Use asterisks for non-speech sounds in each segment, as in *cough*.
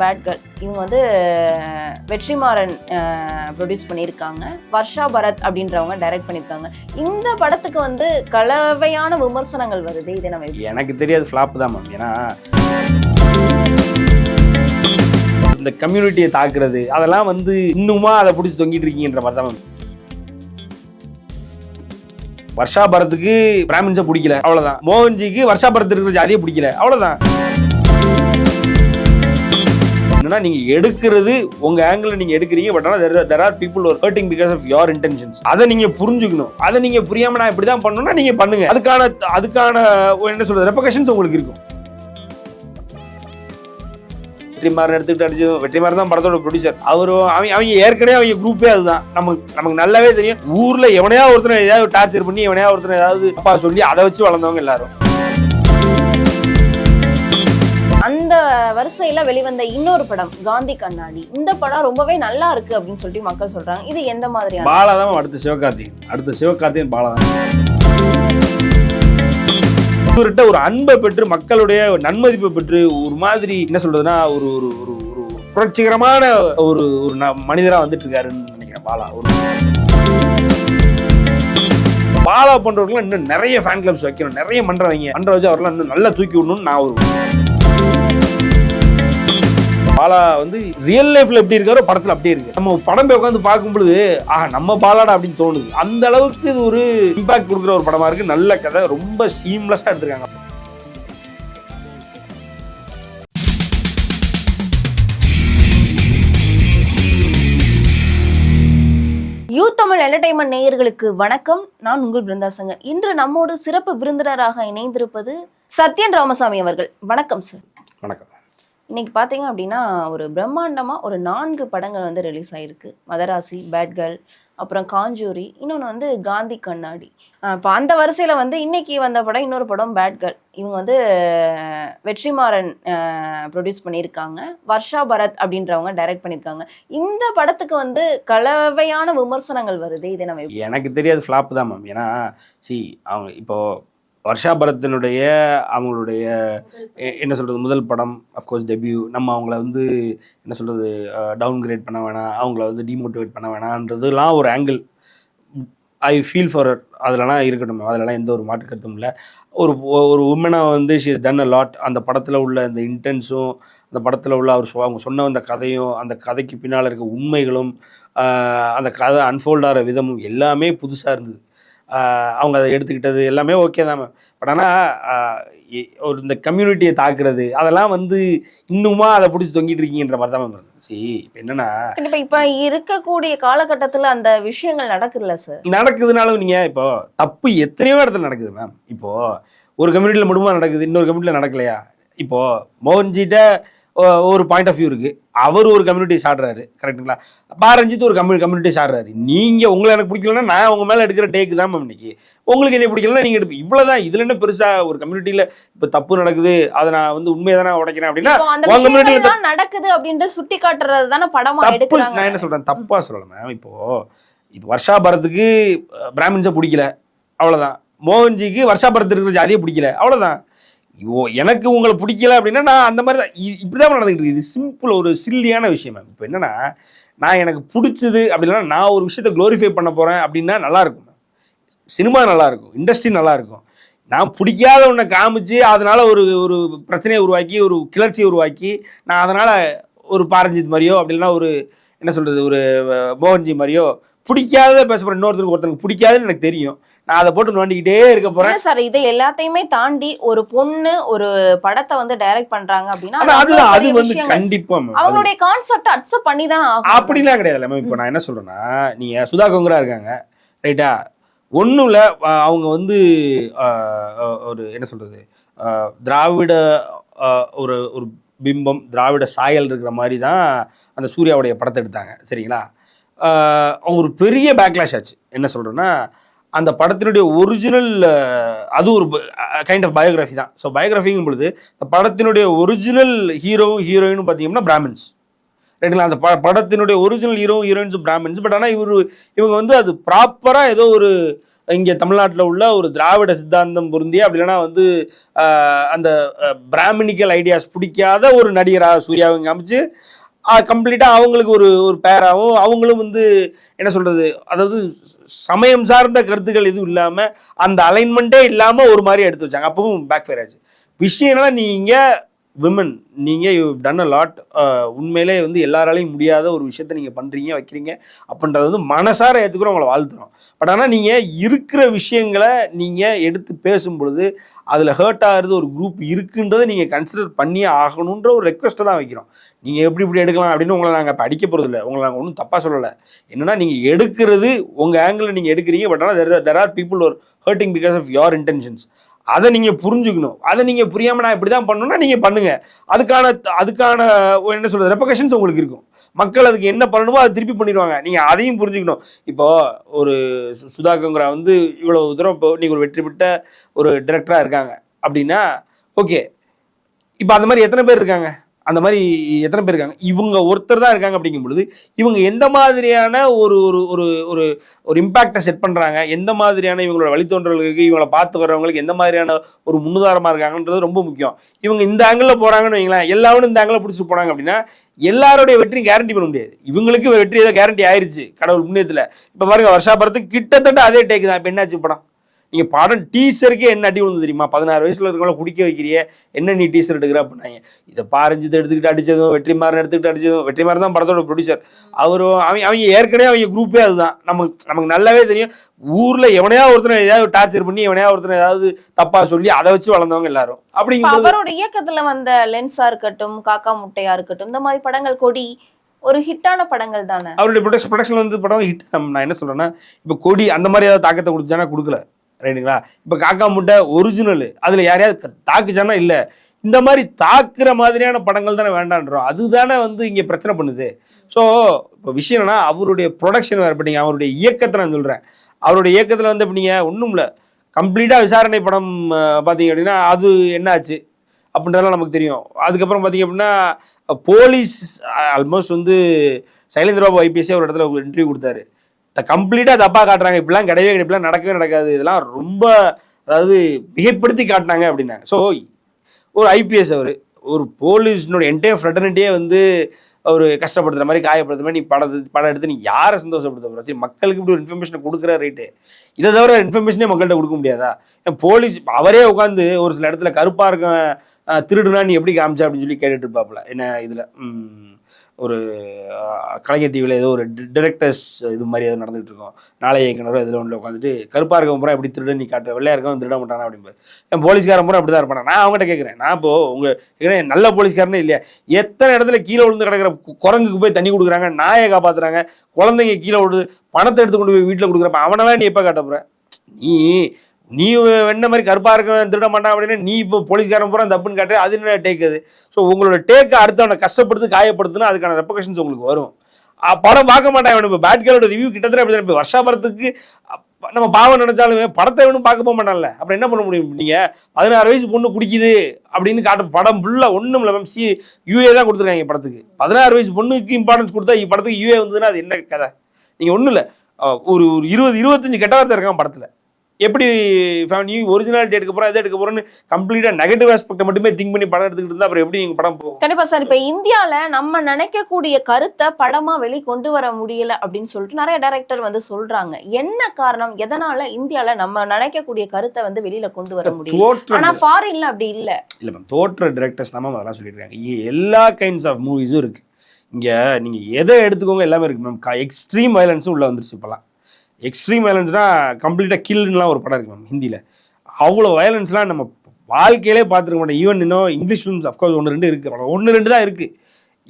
Bad girl இவங்க வந்து Vetrimaaran produce பண்ணியிருக்காங்க. வர்ஷா பரத் அப்படின்றவங்க டைரக்ட் பண்ணியிருக்காங்க. இந்த படத்துக்கு வந்து கலவையான விமர்சனங்கள் வருது. இதை நம்ம எனக்கு தெரியாது ஃப்ளாப் தான் மேம் ஏன்னா இந்த கம்யூனிட்டியை தாக்குறது அதெல்லாம் வந்து இன்னுமா அதை பிடிச்சி தொங்கிட்டு இருக்கீங்கன்ற மாதிரி தான் மேம் வர்ஷா பரத்துக்கு பிராமின்ஸை பிடிக்கல அவ்வளோதான் மோகன்ஜிக்கு வர்ஷா பரத் இருக்கிற ஜாதியை பிடிக்கல அவ்வளோதான் என்னன்னா நீங்க எடுக்கிறது உங்க ஆங்கிள் நீங்க எடுக்கிறீங்க பட் ஆனால் தெர் ஆர் பீப்புள் ஒரு hurting because of your intentions அதை நீங்க புரிஞ்சுக்கணும். அதை நீங்க புரியாம நான் இப்படி தான் பண்ணணும்னா நீங்க பண்ணுங்க. அதுக்கான அதுக்கான என்ன சொல்றது ரெப்பகேஷன்ஸ் உங்களுக்கு இருக்கும். வெற்றிமாறன் எடுத்துக்கிட்டு அடிச்சு வெற்றிமாறன் தான் படத்தோட ப்ரொடியூசர் அவரு அவங்க அவங்க ஏற்கனவே அவங்க குரூப்பே அதுதான். நமக்கு நமக்கு நல்லாவே தெரியும். ஊர்ல எவனையா ஒருத்தனை ஏதாவது டார்ச்சர் பண்ணி எவனையா ஒருத்தனை ஏதாவது அப்பா சொல்லி அதை வச்சு வளர்ந்தவங்க எல்லாரும். அந்த வரிசையில வெளிவந்த இன்னொரு படம் காந்தி கண்ணாடி. இந்த படம் ரொம்பவே நல்லா இருக்கு அப்படின்னு சொல்லிட்டு மக்கள் சொல்றாங்க. இது எந்த மாதிரி பாலா தான் அடுத்த சிவகார்த்திகேயன் அடுத்த சிவகார்த்திகேயன் பாலா தான் இவர்கிட்ட ஒரு அன்பை பெற்று மக்களுடைய நன்மதிப்பை பெற்று ஒரு மாதிரி என்ன சொல்றதுன்னா ஒரு ஒரு ஒரு ஒரு புரட்சிகரமான ஒரு ஒரு ந- மனிதரா வந்துட்டு இருக்காருன்னு நினைக்கிறேன் பாலா. ஒரு பாலா போன்றவர்கள் இன்னும் நிறைய ஃபேன் கிளப்ஸ் வைக்கணும். நிறைய மன்றம் வைங்க. மன்றம் வச்சு அவர்லாம் இன்னும் நல்லா தூக்கி விடணும்னு நான் ஒரு பாலா வந்து ரியல் லைஃப்ல எப்படி இருக்காரோ படத்துல அப்படியே இருக்கு. நம்ம படம் போய் உட்காந்து பார்க்கும் பொழுது ஆஹா நம்ம பாலாடா அப்படின்னு தோணுது. அந்த அளவுக்கு இது ஒரு இம்பாக்ட் கொடுக்குற ஒரு படமா இருக்கு. நல்ல கதை. ரொம்ப சீம்லெஸ்ஸா எடுத்திருக்காங்க. யூ தமிழ் என்டர்டைன்மெண்ட் நேயர்களுக்கு வணக்கம். நான் உங்கள் பிருந்தா சங்கர் இன்று நம்மோடு சிறப்பு விருந்தினராக இணைந்திருப்பது சத்யன் ராமசாமி அவர்கள். வணக்கம் சார் வணக்கம். இன்னைக்கு பார்த்தீங்க அப்படின்னா ஒரு பிரம்மாண்டமாக ஒரு நான்கு படங்கள் வந்து ரிலீஸ் ஆயிருக்கு. மதராசி பேட் கேர்ள் அப்புறம் காஞ்சூரி இன்னொன்று வந்து காந்தி கண்ணாடி. இப்போ அந்த வரிசையில் வந்து இன்னைக்கு வந்த படம் இன்னொரு படம் பேட் கேர்ள் இவங்க வந்து வெற்றிமாறன் ப்ரொடியூஸ் பண்ணியிருக்காங்க. வர்ஷா பரத் அப்படின்றவங்க டைரக்ட் பண்ணியிருக்காங்க. இந்த படத்துக்கு வந்து கலவையான விமர்சனங்கள் வருது. இதை நம்ம எனக்கு தெரியாது ஃப்ளாப் தான் மேம் ஏன்னா சி அவங்க இப்போது வர்ஷா பரத்தினுடைய அவங்களுடைய என்ன சொல்கிறது முதல் படம் அஃப்கோர்ஸ் டெபியூ நம்ம அவங்கள வந்து என்ன சொல்கிறது டவுன் கிரேட் பண்ண வேணாம் அவங்கள வந்து டிமோட்டிவேட் பண்ண வேணான்றதுலாம் ஒரு ஆங்கிள் ஐ ஃபீல் ஃபார் அதிலலாம் இருக்கட்டும். அதிலலாம் எந்த ஒரு மாற்று கருத்தும் இல்லை. ஒரு ஒரு உமனை வந்து she is done a lot அந்த படத்தில் உள்ள அந்த இன்டென்ஸும் அந்த படத்தில் உள்ள அவர் சொ- அவங்க சொன்ன அந்த கதையும் அந்த கதைக்கு பின்னால் இருக்க உண்மைகளும் அந்த கதை அன்ஃபோல்ட் ஆகிற விதமும் எல்லாமே புதுசாக இருந்தது. அவங்க அதை எடுத்துக்கிட்டது எல்லாமே ஓகே தான் பட் ஆனால் ஒரு இந்த கம்யூனிட்டியை தாக்குறது அதெல்லாம் வந்து இன்னுமா அதை பிடிச்சி தொங்கிட்டு இருக்கீங்கன்ற மாதிரி தான் மேம் சி இப்போ என்னன்னா இப்ப இருக்கக்கூடிய காலகட்டத்துல அந்த விஷயங்கள் நடக்குதுல்ல சார் நடக்குதுனாலும் நீங்க இப்போ தப்பு எத்தனையோ இடத்துல நடக்குது மேம் இப்போ ஒரு கம்யூனிட்டியில் மட்டுமா நடக்குது இன்னொரு கம்யூனிட்டியில் நடக்கலையா? இப்போ மோகன்ஜிட்ட ஒரு பாயிண்ட் ஆஃப் வியூ இருக்கு. அவர் ஒரு கம்யூனிட்டி சாடுறாரு கரெக்ட்டுங்களா பாரஞ்சித் ஒரு கம்யூ கம்யூனிட்டி சாடுறாரு. நீங்க உங்களை எனக்கு பிடிக்கலன்னா நான் உங்க மேல எடுக்கிற டேக்கு தான் மேம் இன்னைக்கு. உங்களுக்கு என்ன பிடிக்கலன்னா நீங்க எடுப்பீங்க. இவ்வளவுதான். இதுல என்ன பெருசா ஒரு கம்யூனிட்டியில இப்ப தப்பு நடக்குது அதை நான் வந்து உண்மையை தானே உடைக்கிறேன் அப்படின்னா இப்போ அந்த உங்க community ல விஷயங்கள் தான் நடக்குது அப்படின்ட்டு சுட்டி காட்டுறது தானே படமா தப்பு நான் என்ன சொல்றேன்? தப்பா சொல்லல மேம் இப்போ இது வர்ஷா பரத்துக்கு பிராமின்ஸை பிடிக்கல. அவ்வளவுதான். மோகன்ஜிக்கு வர்ஷா பரத் இருக்கிற ஜாதியை பிடிக்கல. அவ்வளவுதான். ஓ எனக்கு உங்களை பிடிக்கல அப்படின்னா நான் அந்த மாதிரி தான். இ- இப்படிதான் நடந்துகிட்டு இருக்குது. சிம்பிள் ஒரு சில்லியான விஷயம் மேம். இப்போ என்னன்னா நான் எனக்கு பிடிச்சது அப்படின்னா நான் ஒரு விஷயத்தை க்ளோரிஃபை பண்ண போகிறேன் அப்படின்னா நல்லா இருக்கும் சினிமா நல்லாயிருக்கும் இண்டஸ்ட்ரி நல்லாயிருக்கும் நான் பிடிக்காத ஒன்றை காமிச்சு அதனால் ஒரு ஒரு பிரச்சனையை உருவாக்கி ஒரு கிளர்ச்சியை உருவாக்கி நான் அதனால் ஒரு பாரஞ்சித் மாதிரியோ அப்படின்னா ஒரு என்ன சொல்கிறது ஒரு மோகன்ஜி மாதிரியோ பிடிக்காத பேச போற இன்னொருத்தருக்கு ஒருத்தருக்கு பிடிக்காதுன்னு எனக்கு தெரியும். நான் அதை போட்டு நோண்டிக்கிட்டே இருக்க போறேன். சார் இதை எல்லாத்தையுமே தாண்டி ஒரு பொண்ணு ஒரு படத்தை வந்து டைரக்ட் பண்றாங்க அப்படின்னா அதுதான் அது வந்து. கண்டிப்பா அவங்களுடைய கான்செப்ட் அக்செப்ட் பண்ணி தான் அப்படிலாம் கிடையாது மேம். இப்போ நான் என்ன சொல்றேன்னா நீங்க சுதா கொங்கரா இருக்காங்க. ரைட்டா? ஒன்றும் இல்லை அவங்க வந்து ஒரு என்ன சொல்றது? திராவிட ஒரு ஒரு பிம்பம் திராவிட சாயல் இருக்கிற மாதிரி தான் அந்த சூர்யாவுடைய படத்தை எடுத்தாங்க. சரிங்களா? அவங்க ஒரு பெரிய பேக்லாஷ் ஆச்சு. என்ன சொல்கிறேன்னா அந்த படத்தினுடைய ஒரிஜினல் அது ஒரு கைண்ட் ஆஃப் பயோகிராஃபி தான். ஸோ பயோகிராஃபிங்கும் பொழுது இந்த படத்தினுடைய ஒரிஜினல் ஹீரோவும் ஹீரோயினும் பார்த்தீங்கன்னா பிராமின்ஸ் ரைட்டுங்களா அந்த ப படத்தினுடைய original hero heroines Brahmins but ஆனால் இவர் இவங்க வந்து அது ப்ராப்பராக ஏதோ ஒரு இங்கே தமிழ்நாட்டில் உள்ள ஒரு திராவிட சித்தாந்தம் பொருந்திய அப்படி இல்லைன்னா வந்து அந்த பிராமினிக்கல் ஐடியாஸ் பிடிக்காத ஒரு நடிகராக சூர்யாவை இங்கே அமைச்சு கம்ப்ளீட்டாக அவங்களுக்கு ஒரு ஒரு பேராகவும் அவங்களும் வந்து என்ன சொல்கிறது அதாவது சமயம் சார்ந்த கருத்துக்கள் எதுவும் இல்லாமல் அந்த அலைன்மெண்ட்டே இல்லாமல் ஒரு மாதிரி எடுத்து வச்சாங்க. அப்பவும் பேக் ஃபேர் ஆச்சு. விஷயம் என்னன்னா நீங்கள் விமன் நீங்கள் யூ டன் அ லாட் உண்மையிலே வந்து எல்லாராலையும் முடியாத ஒரு விஷயத்த நீங்கள் பண்ணுறீங்க வைக்கிறீங்க. அப்படின்றது வந்து மனசார ஏற்றுக்கிறோம் உங்களை வாழ்த்துறோம். பட் ஆனால் நீங்கள் இருக்கிற விஷயங்களை நீங்கள் எடுத்து பேசும் பொழுது அதில் ஹர்ட் ஆகிறது ஒரு குரூப் இருக்குன்றதை நீங்கள் கன்சிடர் பண்ணியே ஆகணுன்ற ஒரு ரெக்வஸ்ட்டை தான் வைக்கிறோம். நீங்கள் எப்படி இப்படி எடுக்கலாம் அப்படின்னு உங்களை நாங்கள் இப்போ அடிக்க போகிறது இல்லை உங்களை நாங்கள் ஒன்றும் தப்பாக சொல்லலை. என்னன்னா நீங்கள் எடுக்கிறது உங்கள் ஆங்கிளில் நீங்கள் எடுக்கிறீங்க. பட் ஆனால் தெர் தெர் ஆர் பீப்புள் ஒரு hurting because of your intentions அதை நீங்கள் புரிஞ்சுக்கணும். அதை நீங்கள் புரியாமல் நான் இப்படி தான் பண்ணணும்னா நீங்கள் பண்ணுங்கள் அதுக்கான அதுக்கான என்ன சொல்கிறது ரெப்பகேஷன்ஸ் உங்களுக்கு இருக்கும். மக்கள் அதுக்கு என்ன பண்ணணுமோ அதை திருப்பி பண்ணிடுவாங்க. நீங்கள் அதையும் புரிஞ்சுக்கணும். இப்போ ஒரு சு- சுதா கங்குரா வந்து இவ்வளோ தூரம் இப்போ நீங்கள் ஒரு வெற்றி பெற்ற ஒரு டிரெக்டராக இருக்காங்க. அப்படின்னா ஓகே இப்போ அந்த மாதிரி எத்தனை பேர் இருக்காங்க? அந்த மாதிரி எத்தனை பேர் இருக்காங்க? இவங்க ஒருத்தர் தான் இருக்காங்க அப்படிங்கும் பொழுது இவங்க எந்த மாதிரியான ஒரு ஒரு ஒரு ஒரு ஒரு இம்பாக்டை செட் பண்ணுறாங்க எந்த மாதிரியான இவங்களோட வழித்தோன்றல்களுக்கு இவங்களை பார்த்து வர்றவங்களுக்கு எந்த மாதிரியான ஒரு முன்னுதாரணமாக இருக்காங்கன்றது ரொம்ப முக்கியம். இவங்க இந்த ஆங்கிளில் போகிறாங்கன்னு வைங்களேன் எல்லாரும் இந்த ஆங்கிளில் பிடிச்சி போனாங்க அப்படின்னா எல்லாருடைய வெற்றியும் கேரண்டி பண்ண முடியாது. இவங்களுக்கு வெற்றி ஏதோ கேரண்டி ஆயிடுச்சு கடவுள் புண்ணியத்தில். இப்போ பாருங்க வருஷா படத்துக்கு கிட்டத்தட்ட அதே டேக் தான். இப்போ என்னாச்சு படம்? நீங்க படம் டீசருக்கே என்ன அடி விழுந்து தெரியுமா? பதினாறு வயசுல இருக்கவங்கள குடிக்க வைக்கிறிய. என்ன நீ டீசர் எடுக்கிற அப்படின்னாங்க. இதை பாரஞ்சித்தை எடுத்துக்கிட்டு அடிச்சதும் வெற்றிமாறன் எடுத்துக்கிட்டு அடிச்சதும் வெற்றிமாறன் தான் படத்தோட ப்ரொடியூசர் அவரும் அவங்க அவங்க ஏற்கனவே அவங்க குரூப்பே அதுதான். நமக்கு நமக்கு நல்லாவே தெரியும். ஊர்ல எவனையா ஒருத்தனை ஏதாவது டார்ச்சர் பண்ணி எவனையா ஒருத்தனை ஏதாவது தப்பா சொல்லி அதை வச்சு வளர்ந்தவங்க எல்லாரும். இப்ப அப்படிங்கும்போது அவரோட இயக்கத்துல வந்த லென்ஸா இருக்கட்டும் காக்கா முட்டையா இருக்கட்டும் இந்த மாதிரி படங்கள் கொடி ஒரு ஹிட்டான படங்கள் தானே? அவருடைய ப்ரொடக்ஷன் ப்ரொடக்ஷன் வந்து படம் ஹிட் நான் என்ன சொல்றேன்னா இப்போ கொடி அந்த மாதிரி ஏதாவது தாக்கத்தை கொடுத்தானா கொடுக்கல. ரைட்டுங்களா? இப்போ காக்கா முட்டை ஒரிஜினல் அதில் யாரையாவது க- தாக்குச்சானா இல்லை? இந்த மாதிரி தாக்குற மாதிரியான படங்கள் தானே வேண்டான்றோம். அதுதானே வந்து இங்கே பிரச்சனை பண்ணுது. ஸோ இப்போ விஷயம் என்னன்னா அவருடைய ப்ரொடக்ஷன் வேறு பண்ணிங்க அவருடைய இயக்கத்தை நான் சொல்கிறேன் அவருடைய இயக்கத்தில் வந்து எப்படிங்க ஒன்றும் இல்லை. கம்ப்ளீட்டாக விசாரணை படம் பார்த்தீங்க அப்படின்னா அது என்னாச்சு? அப்படின்றதெல்லாம் நமக்கு தெரியும். அதுக்கப்புறம் பார்த்தீங்க அப்படின்னா போலீஸ் ஆல்மோஸ்ட் வந்து சைலேந்திர பாபு ஒரு இடத்துல இன்டர்வியூ கொடுத்தாரு. கம்ப்ளீட்டாக தப்பாக காட்டுறாங்க. இப்படிலாம் கிடையவே கிடையாது நடக்கவே நடக்காது. இதெல்லாம் ரொம்ப அதாவது மிகைப்படுத்தி காட்டினாங்க அப்படின்னாங்க ஸோ ஒரு ஐபிஎஸ் அவர் ஒரு போலீஸ்னுடைய என்டையர் ஃப்ரெட்டர்னிட்டியே வந்து அவர் கஷ்டப்படுத்துற மாதிரி காயப்படுத்துற மாதிரி நீ படத்தை படம் எடுத்து நீ யாரை சந்தோஷப்படுத்த போகிற சரி மக்களுக்கு இப்படி ஒரு இன்ஃபர்மேஷனை கொடுக்குற ரைட்டு இதை தவிர இன்ஃபர்மேஷனே மக்கள்கிட்ட கொடுக்க முடியாதா? ஏன் போலீஸ் அவரே உட்காந்து ஒரு சில இடத்துல கருப்பாக இருக்க திருடுனா நீ எப்படி காமிச்ச? அப்படின்னு சொல்லி கேட்டுட்டு இருப்பாப்புல. என்ன இதில்? ஒரு கலைஞர் டிவியில் ஏதோ ஒரு டிரெக்டர்ஸ் இது மாதிரி ஏதோ நடந்துகிட்டு இருக்கோம். நாளைய இயக்குனரோ இதில் ஒன்று உட்காந்துட்டு கருப்பாக இருக்க முறை எப்படி திருட நீ காட்டு வெள்ளையா இருக்கவன் திருட மாட்டானா? அப்படின்னு என் போலீஸ்காரன் முறை அப்படி தான் இருப்பானா? நான் அவங்ககிட்ட கேட்குறேன் நான் இப்போ உங்கள் கேட்குறேன் நல்ல போலீஸ்காரனே இல்லையா? எத்தனை இடத்துல கீழே விழுந்து கிடக்கிற குரங்குக்கு போய் தண்ணி கொடுக்குறாங்க நாயை காப்பாற்றுறாங்க குழந்தைங்க கீழே விழுது பணத்தை எடுத்து கொண்டு போய் வீட்டில் கொடுக்குறப்ப அவனெல்லாம் நீ எப்போ காட்ட போகிற நீ நீ என்ன மாதிரி கருப்பாக இருக்க திருட மாட்டான் அப்படின்னு நீ இப்போ போலீஸ்காரன் பூரா தப்புன்னு கேட்டால் அது என்ன டேக் அது? ஸோ உங்களோட டேக்கை அடுத்தவனை கஷ்டப்படுத்து காயப்படுத்துனா அதுக்கான ரெப்பகேஷன்ஸ் உங்களுக்கு வரும். படம் பார்க்க மாட்டான் இவன் இப்போ பேட்கரோட ரிவ்யூ கிட்டத்தட்ட அப்படி இப்போ வருஷாபரத்துக்கு நம்ம பாவம் நினைச்சாலுமே படத்தை வேணும் பார்க்க போக மாட்டான்ல. அப்புறம் என்ன பண்ண முடியும் நீங்கள் பதினாறு வயசு பொண்ணு குடிக்குது அப்படின்னு காட்ட படம் ஃபுல்லாக ஒன்றும் இல்லை மேம் சி யூஏ தான் கொடுத்துருக்காங்க படத்துக்கு. பதினாறு வயசு பொண்ணுக்கு இம்பார்ட்டன்ஸ் கொடுத்தா படத்துக்கு யூஏ வந்ததுன்னா அது என்ன கதை? நீங்கள் ஒன்றும் இல்லை. ஒரு ஒரு இருபது இருபத்தஞ்சு கெட்ட வார்த்தை இருக்கான் படத்தில். எப்படி நீ ஒரிஜினாலிட்டி எடுக்க போறோம் எதை எடுக்க போறோம்னு கம்ப்ளீட்டா நெகட்டிவ் ஆஸ்பெக்ட் மட்டுமே திங்க் பண்ணி படம் எடுத்துக்கிட்டு இருந்தா அப்புறம் எப்படி நீங்க படம் போகும் கண்டிப்பா சார் இப்ப இந்தியால நம்ம நினைக்கக்கூடிய கருத்தை படமா வெளி கொண்டு வர முடியல அப்படின்னு சொல்லிட்டு நிறைய டைரக்டர் வந்து சொல்றாங்க. என்ன காரணம்? எதனால இந்தியால நம்ம நினைக்கக்கூடிய கருத்தை வந்து வெளியில கொண்டு வர முடியல? தோற்றம் ஆனா ஃபாரின்ல அப்படி இல்ல. இல்லை மேம் தோற்ற டிரெக்டர்ஸ் தான் மேம் அதெல்லாம் சொல்லிட்டு இருக்காங்க இங்கே எல்லா கைண்ட்ஸ் ஆஃப் மூவிஸும் இருக்கு. இங்கே நீங்கள் எதை எடுத்துக்கோங்க எல்லாமே இருக்கு மேம் எக்ஸ்ட்ரீம் வயலன்ஸும் உள்ள வந்துருச்சு இப்போலாம் எக்ஸ்ட்ரீம் வயலன்ஸ்னா கம்ப்ளீட்டாக கில்லுலாம் ஒரு படம் இருக்கு மேம் ஹிந்தியில் அவ்வளோ வயலன்ஸ்லாம் நம்ம வாழ்க்கையிலே பார்த்துருக்க மாட்டோம். ஈவன் இன்னும் இங்கிலீஷ் ஃபிலிம்ஸ் அஃப்கோர்ஸ் ஒன்று ரெண்டு இருக்கு. ஒன்று ரெண்டு தான் இருக்குது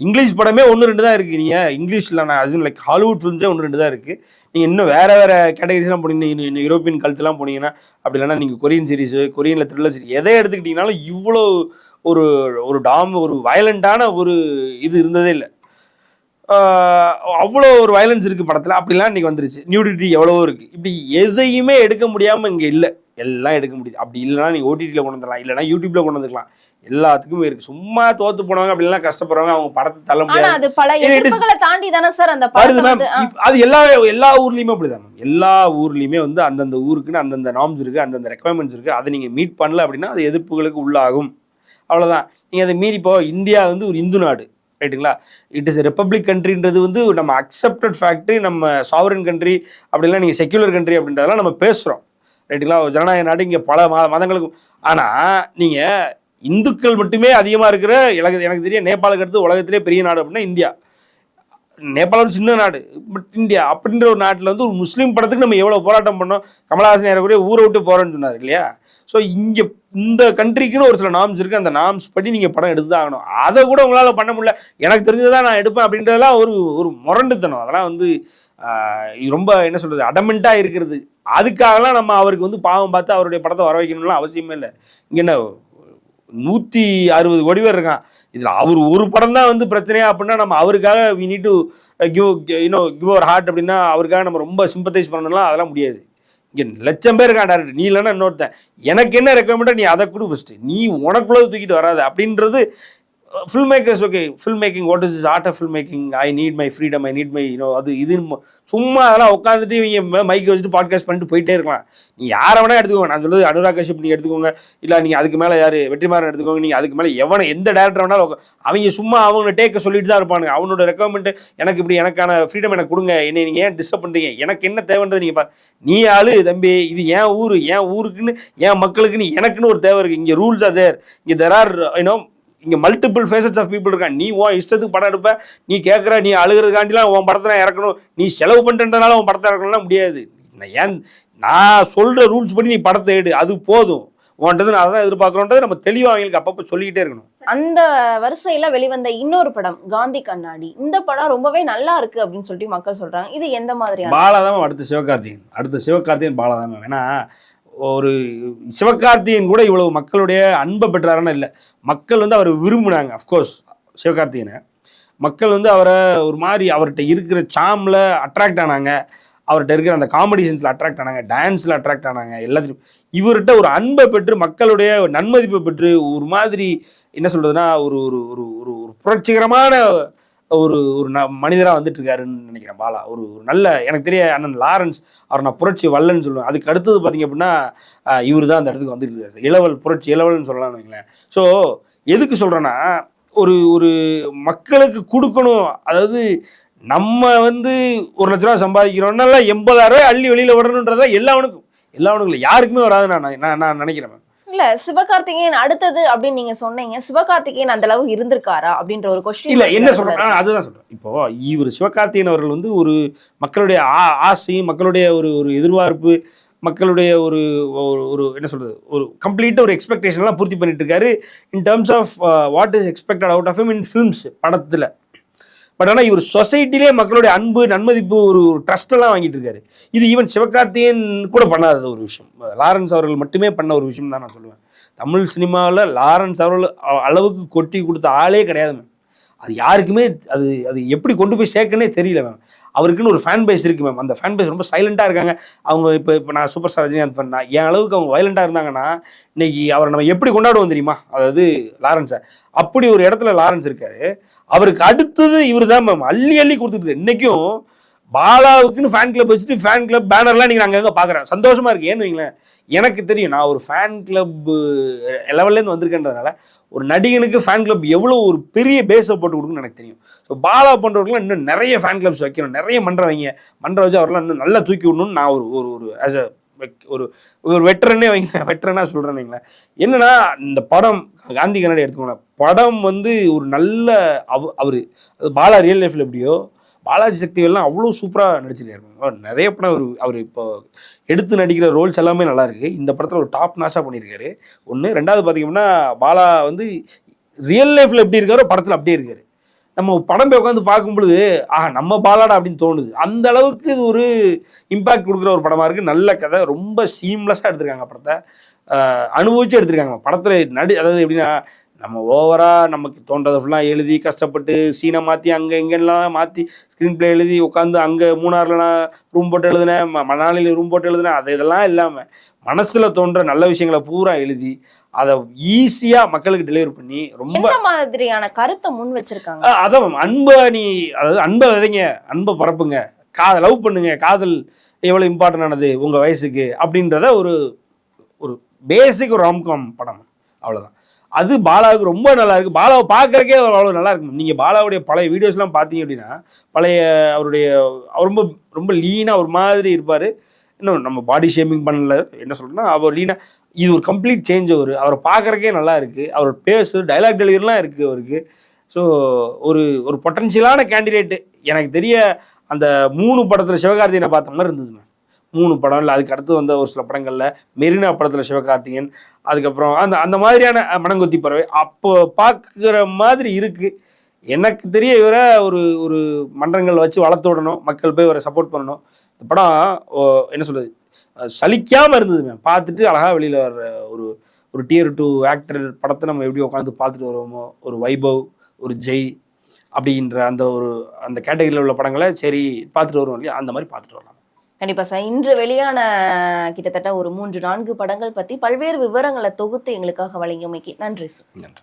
இங்கிலீஷ் படமே ஒன்று ரெண்டு தான் இருக்குது நீங்கள் இங்கிலீஷில் நான் அது லைக் ஹாலிவுட் ஃபிலிம்ஸே ஒன்று ரெண்டு தான் இருக்குது நீங்கள் இன்னும் வேறு வேறு கேட்டகரிஸ்லாம் போனீங்கன்னா யூரோப்பியன் கல்ட்டுலாம் போனீங்கன்னா அப்படி இல்லைன்னா நீங்கள் கொரியன் சீரிஸ் கொரியனில் த்ரில்லர் சீரிஸ் எதை எடுத்துக்கிட்டீங்கனாலும் இவ்வளோ ஒரு ஒரு டாம் ஒரு வயலண்டான ஒரு இது இருந்ததே இல்லை. அவ்வளோ ஒரு வயலன்ஸ் இருக்குது படத்தில். அப்படிலாம் இன்றைக்கி வந்துருச்சு. நியூடிட்டி எவ்வளவோ இருக்குது இப்படி எதையுமே எடுக்க முடியாமல் இங்கே இல்லை. எல்லாம் எடுக்க முடியுது. அப்படி இல்லைனா நீங்கள் ஓடிடியில் கொண்டு வந்துடலாம். இல்லைனா யூடியூப்ல கொண்டு வந்துக்கலாம். எல்லாத்துக்குமே இருக்கு. சும்மா தோத்து போனவங்க அப்படிலாம் கஷ்டப்படுறவங்க அவங்க படத்தை தள்ள முடியாது. தாண்டி தானே சார் அந்த வருது மேம் அது எல்லா எல்லா ஊர்லயுமே அப்படிதான் மேம் எல்லா ஊர்லயுமே வந்து அந்தந்த ஊருக்குன்னு அந்தந்த நார்ம்ஸ் இருக்கு. அந்தந்த ரெக்குவயர்மெண்ட்ஸ் இருக்கு. அதை நீங்க மீட் பண்ணல அப்படின்னா அது எதிர்ப்புகளுக்கு உள்ளாகும். அவ்வளவுதான். நீங்க அதை மீறி இப்போ இந்தியா வந்து ஒரு இந்து நாடு. ரைட்டுங்களா இட் இஸ் ரிப்பப்ளிக் கண்ட்ரின்றது வந்து நம்ம அக்செப்டட் ஃபேக்ட்ரி நம்ம சாவரன் கண்ட்ரி அப்படிலாம் நீங்கள் செக்யூலர் கண்ட்ரி அப்படின்றதெல்லாம் நம்ம பேசுகிறோம் ரைட்டுங்களா ஒரு ஜனநாயக நாடு இங்கே பல மத மதங்களுக்கும் ஆனால் நீங்கள் இந்துக்கள் மட்டுமே அதிகமாக இருக்கிற எனக்கு எனக்கு தெரிய நேபாளுக்கு அடுத்து உலகத்திலே பெரிய நாடு அப்படின்னா இந்தியா. நேபாளம் ஒரு சின்ன நாடு பட் இந்தியா அப்படின்ற ஒரு நாட்டில் வந்து ஒரு முஸ்லீம் படத்துக்கு நம்ம எவ்வளோ போராட்டம் பண்ணோம் கமலஹாசன் ஏறக்குறைய ஊரை விட்டு போகிறேன்னு சொன்னார் இல்லையா? ஸோ இங்கே இந்த கண்ட்ரிக்குன்னு ஒரு சில நாம்ஸ் இருக்குது அந்த நாம்ஸ் படி நீங்கள் படம் எடுத்து தான் ஆகணும் அதை கூட உங்களால் பண்ண முடியல. எனக்கு தெரிஞ்சதான் நான் எடுப்பேன் அப்படின்றதெல்லாம் ஒரு ஒரு முரண்டுத்தனம். அதெல்லாம் வந்து ரொம்ப என்ன சொல்கிறது அடமெண்ட்டாக இருக்கிறது. அதுக்காகலாம் நம்ம அவருக்கு வந்து பாவம் பார்த்து அவருடைய படத்தை வர வைக்கணும்லாம் அவசியமே இல்லை. இங்கே என்ன நூற்றி அறுபது கோடி பேர் இருக்கான் இதில் அவர் ஒரு படம் தான் வந்து பிரச்சனையா அப்படின்னா நம்ம அவருக்காக we need to give you know give our heart அப்படின்னா அவருக்காக நம்ம ரொம்ப சிம்பத்தைஸ் பண்ணணும்லாம் அதெல்லாம் முடியாது. இங்கே லட்சம் பேர் காண்டாரு நீ இல்லைன்னா இன்னொருத்தன். எனக்கு என்ன ரெக்கமெண்டோ நீ அதை கொடு ஃபஸ்ட்டு நீ உனக்குள்ளது தூக்கிட்டு வராது. அப்படின்றது film makers okay film making what is art of film making I need my freedom I need my you know அது இது சும்மா அதெல்லாம் உட்காந்துட்டு இவங்க மைக் வச்சுட்டு பாட்காஸ்ட் பண்ணிட்டு போயிட்டே இருக்கலாம். நீ யாரை வேணா எடுத்துக்கோங்க. நான் சொல்லுது அனுராக் கஷ்யப் நீங்கள் எடுத்துக்கோங்க. இல்லை நீங்கள் அதுக்கு மேலே யார் வெற்றிமாறன் எடுத்துக்கோங்க. நீங்கள் அதுக்கு மேலே எவனை எந்த டேரக்டர் வேணாலும் அவங்க சும்மா அவங்க டேக்க சொல்லிட்டு தான் இருப்பானுங்க. அவனோட ரெக்குவயர்மெண்ட் எனக்கு இப்படி எனக்கான ஃப்ரீடம் எனக்கு கொடுங்க. என்னை நீங்கள் ஏன் டிஸ்டர்ப் பண்ணுறீங்க எனக்கு என்ன தேவைன்றது நீங்கள் பா நீ ஆளு தம்பி இது என் ஊர் என் ஊருக்குன்னு என் மக்களுக்குன்னு எனக்குன்னு ஒரு தேவை இருக்குது இங்கே ரூல்ஸ் ஆர் தேர் இங்கே தெர் ஆர் யூனோ இங்கே மல்டிபிள் ஃபேசஸ் ஆஃப் பீப்புள் இருக்கான் நீ உன் இஷ்டத்துக்கு படம் எடுப்ப நீ கேட்குற நீ அழுகிறதுக்காண்டிலாம் உன் படத்தை நான் இறக்கணும். நீ செலவு பண்ணுறதுனால உன் படத்தை இறக்கணும்லாம் முடியாது. ஏன் நான் சொல்கிற ரூல்ஸ் படி நீ படத்தை எடு. அது போதும். உன்ட்டது நான் அதான் எதிர்பார்க்குறோன்றது நம்ம தெளிவாக அவங்களுக்கு அப்பப்போ சொல்லிக்கிட்டே இருக்கணும். அந்த வரிசையில வெளிவந்த இன்னொரு படம் காந்தி கண்ணாடி. இந்த படம் ரொம்பவே நல்லா இருக்கு அப்படின்னு சொல்லிட்டு மக்கள் சொல்றாங்க. இது எந்த மாதிரியான பாலா தான் அடுத்த சிவகார்த்திகேயன். அடுத்த சிவகார்த்திகேயன் பாலா தான் ஏன்னா ஒரு சிவகார்த்திகேயன் கூட இவ்வளவு மக்களுடைய அன்பை பெற்றாருன்னு இல்லை. மக்கள் வந்து அவரை விரும்பினாங்க அஃப்கோர்ஸ் சிவகார்த்திகேயனை. மக்கள் வந்து அவரை ஒரு மாதிரி அவர்கிட்ட இருக்கிற சாமில் அட்ராக்ட் ஆனாங்க. அவர்கிட்ட இருக்கிற அந்த காம்படிஷன்ஸில் அட்ராக்ட் ஆனாங்க டான்ஸில் அட்ராக்ட் ஆனாங்க எல்லாத்தையும் இவர்கிட்ட ஒரு அன்பை பெற்று மக்களுடைய நன்மதிப்பை பெற்று ஒரு மாதிரி என்ன சொல்கிறதுனா ஒரு ஒரு ஒரு ஒரு ஒரு புரட்சிகரமான ஒரு ஒரு ந மனிதராக வந்துட்டு இருக்காருன்னு நினைக்கிறேன் பாலா. ஒரு ஒரு நல்ல எனக்கு தெரிய அண்ணன் லாரன்ஸ் அவர் நான் புரட்சி வல்லன்னு சொல்லுவேன். அதுக்கு அடுத்தது பார்த்தீங்க அப்படின்னா இவர் தான் அந்த இடத்துக்கு வந்துட்டு இருக்காரு இளவல் புரட்சி இளவல்னு சொல்லலாம்னு வைங்களேன். ஸோ எதுக்கு சொல்கிறேன்னா ஒரு ஒரு மக்களுக்கு கொடுக்கணும். அதாவது நம்ம வந்து ஒரு லட்ச ரூபா சம்பாதிக்கிறோம்னால எண்பதாயிரம் ரூபாய் அள்ளி வெளியில் விடணுன்றதான் எல்லாவனுக்கும் எல்லாவனுக்கும் இல்லை யாருக்குமே வராது நான் நான் நான் நினைக்கிறேன். இல்ல சிவகார்த்திகேயன் அடுத்தது அப்படின்னு நீங்க சொன்னீங்க. சிவகார்த்திகேயன் அந்த அளவு இருந்திருக்காரா அப்படின்ற ஒரு கொஸ்டின் இல்ல என்ன சொல்றேன் அதுதான் சொல்றேன். இப்போ இவர் சிவகார்த்திகேயன் அவர்கள் வந்து ஒரு மக்களுடைய ஆசை மக்களுடைய ஒரு ஒரு எதிர்பார்ப்பு மக்களுடைய ஒரு ஒரு- என்ன சொல்றது ஒரு கம்ப்ளீட்டாக ஒரு எக்ஸ்பெக்டேஷன்லாம் பூர்த்தி பண்ணிட்டு இருக்காரு. In terms of what is expected out of in films படத்துல. பட் ஆனால் இவர் சொசைட்டிலே மக்களுடைய அன்பு நன்மதிப்பு ஒரு ஒரு ட்ரஸ்ட் எல்லாம் வாங்கிட்டு இருக்காரு. இது ஈவன் சிவகார்த்தியன் கூட பண்ணாதது ஒரு விஷயம். லாரன்ஸ் அவர்கள் மட்டுமே பண்ண ஒரு விஷயம் தான் நான் சொல்லுவேன். தமிழ் சினிமாவில் லாரன்ஸ் அவர்கள் அளவுக்கு கொட்டி கொடுத்த ஆளே கிடையாது மேம். அது யாருக்குமே அது அது எப்படி கொண்டு போய் சேர்க்கனே தெரியல மேம் அவருக்குன்னு ஒரு ஃபேன் பேஸ் இருக்கு மேம் அந்த ஃபேன் பேஸ் ரொம்ப சைலண்டாக இருக்காங்க. அவங்க இப்போ இப்போ நான் சூப்பர் ஸ்டார் ரஜினிகாந்த் பண்ணா என் அளவுக்கு அவங்க வயலண்டாக இருந்தாங்கன்னா இன்னைக்கு அவரை நம்ம எப்படி கொண்டாடுவோம் தெரியுமா? அதாவது லாரன்ஸை. அப்படி ஒரு இடத்துல லாரன்ஸ் இருக்காரு. அவருக்கு அடுத்தது இவர் தான் மேம் அள்ளி அள்ளி கொடுத்துட்டு இன்னைக்கும் பாலாவுக்குன்னு ஃபேன் கிளப் வச்சுட்டு ஃபேன் கிளப் பேனர்லாம் நீங்கள் அங்கங்கே பார்க்குறேன் சந்தோஷமா இருக்கு. ஏன்னு வைங்களேன். எனக்கு தெரியும் நான் ஒரு ஃபேன் கிளப் லெவல்லேருந்து வந்திருக்கேன்றதுனால ஒரு நடிகனுக்கு ஃபேன் கிளப் எவ்வளோ ஒரு பெரிய பேஸை போட்டு கொடுக்குன்னு எனக்கு தெரியும். ஸோ பாலா பண்ணுறவங்களும் இன்னும் நிறைய ஃபேன் கிளப்ஸ் வைக்கணும் நிறைய மன்றம் வைங்க. மன்றம் வச்சு அவரெல்லாம் இன்னும் நல்லா தூக்கி விடணும்னு நான் ஒரு ஒரு ஒரு ஆஸ் அ ஒரு ஒரு வெட்டரனே வைங்க *laughs* வெட்டரனா சொல்கிறேன் வைங்களேன். என்னன்னா இந்த படம் காந்தி கண்ணாடி எடுத்துக்கோங்க. படம் வந்து ஒரு நல்ல அவ அவர் அது பாலா ரியல் லைஃப்பில் எப்படியோ பாலாஜி சக்திகள்லாம் அவ்வளோ சூப்பராக நடிச்சிருக்காரு. நிறைய படம் அவர் அவர் இப்போ எடுத்து நடிக்கிற ரோல்ஸ் எல்லாமே நல்லா இருக்குது இந்த படத்தில் ஒரு டாப் நாஷாக பண்ணியிருக்காரு. ஒன்று ரெண்டாவது பார்த்தீங்கன்னா பாலா வந்து ரியல் லைஃப்பில் எப்படி இருக்காரோ படத்தில் அப்படியே இருக்காரு. நம்ம படம் போய் உட்காந்து பார்க்கும் பொழுது ஆஹா நம்ம பாலாடா அப்படின்னு தோணுது. அந்த அளவுக்கு இது ஒரு இம்பாக்ட் கொடுக்குற ஒரு படமா இருக்கு. நல்ல கதை. ரொம்ப சீம்லெஸ்ஸாக எடுத்திருக்காங்க படத்தை. அனுபவிச்சு எடுத்திருக்காங்க. படத்தில் நடி அதாவது எப்படின்னா நம்ம ஓவரா நமக்கு தோன்றதை ஃபுல்லாக எழுதி கஷ்டப்பட்டு சீனை மாற்றி அங்கே இங்கெல்லாம் மாற்றி ஸ்க்ரீன் ப்ளே எழுதி உட்காந்து அங்கே மூணாரில் நான் ரூம் போட்டு எழுதினேன் மணாலியில் ரூம் போட்டு எழுதினேன் அது இதெல்லாம் இல்லாமல் மனசில் தோன்ற நல்ல விஷயங்களை பூரா எழுதி அதை ஈஸியாக மக்களுக்கு டெலிவரி பண்ணி ரொம்ப மாதிரியான கருத்தை முன் வச்சிருக்காங்க? அதான் அன்பை நீ அதாவது அன்பை விதைங்க அன்பை பரப்புங்க காதல் லவ் பண்ணுங்க காதல் எவ்வளோ இம்பார்ட்டன்ட் ஆனது உங்கள் வயசுக்கு அப்படின்றத ஒரு ஒரு பேசிக் ஒரு ராம்காம் படம் அவ்வளோதான் அது பாலாவுக்கு ரொம்ப நல்லா இருக்கு பாலாவை பார்க்கறக்கே அவ்வளோ நல்லா இருக்கும் நீங்கள் பாலாவுடைய பழைய வீடியோஸ்லாம் பார்த்தீங்க அப்படின்னா பழைய அவருடைய அவர் ரொம்ப ரொம்ப லீனாக ஒரு மாதிரி இருப்பார். இன்னும் நம்ம பாடி ஷேமிங் பண்ணல. என்ன சொல்றேன்னா அவர் லீனா இது ஒரு கம்ப்ளீட் சேஞ்ச் அவர். அவரை பார்க்கறக்கே நல்லா இருக்கு அவர் பேசு டைலாக் டெலிவரிலாம் இருக்கு அவருக்கு. ஸோ ஒரு ஒரு பொட்டன்ஷியலான கேண்டிடேட்டு எனக்கு தெரிய அந்த மூணு படத்தில் சிவகார்த்தியனை பார்த்த மாதிரி இருந்ததுண்ணா மூணு படம் இல்லை அதுக்கு அடுத்து வந்த ஒரு சில படங்களில் மெரினா படத்தில் சிவகார்த்திகேயன் அதுக்கப்புறம் அந்த அந்த மாதிரியான மனங்கொத்தி மணங்கொத்தி பறவை அப்போ பார்க்குற மாதிரி இருக்குது எனக்கு தெரிய இவரை ஒரு ஒரு மன்றங்கள் வச்சு வளர்த்து விடணும் மக்கள் போய் இவரை சப்போர்ட் பண்ணணும். இந்த படம் ஓ, என்ன சொல்கிறது சலிக்காமல் இருந்தது மேம். பார்த்துட்டு அழகாக வெளியில் வர்ற ஒரு ஒரு டியர் டூ ஆக்டர் படத்தை நம்ம எப்படி உட்காந்து பார்த்துட்டு வருவோமோ ஒரு வைபவ் ஒரு ஜெய் அப்படின்ற அந்த ஒரு அந்த கேட்டகரியில் உள்ள படங்களை சரி பார்த்துட்டு வருவோம் இல்லையா? அந்த மாதிரி பார்த்துட்டு வரலாம். கண்டிப்பா சார். இன்று வெளியான கிட்டத்தட்ட ஒரு மூன்று நான்கு படங்கள் பத்தி பல்வேறு விவரங்களை தொகுத்து எங்களுக்காக வழங்கியமைக்கு நன்றி சார். நன்றி.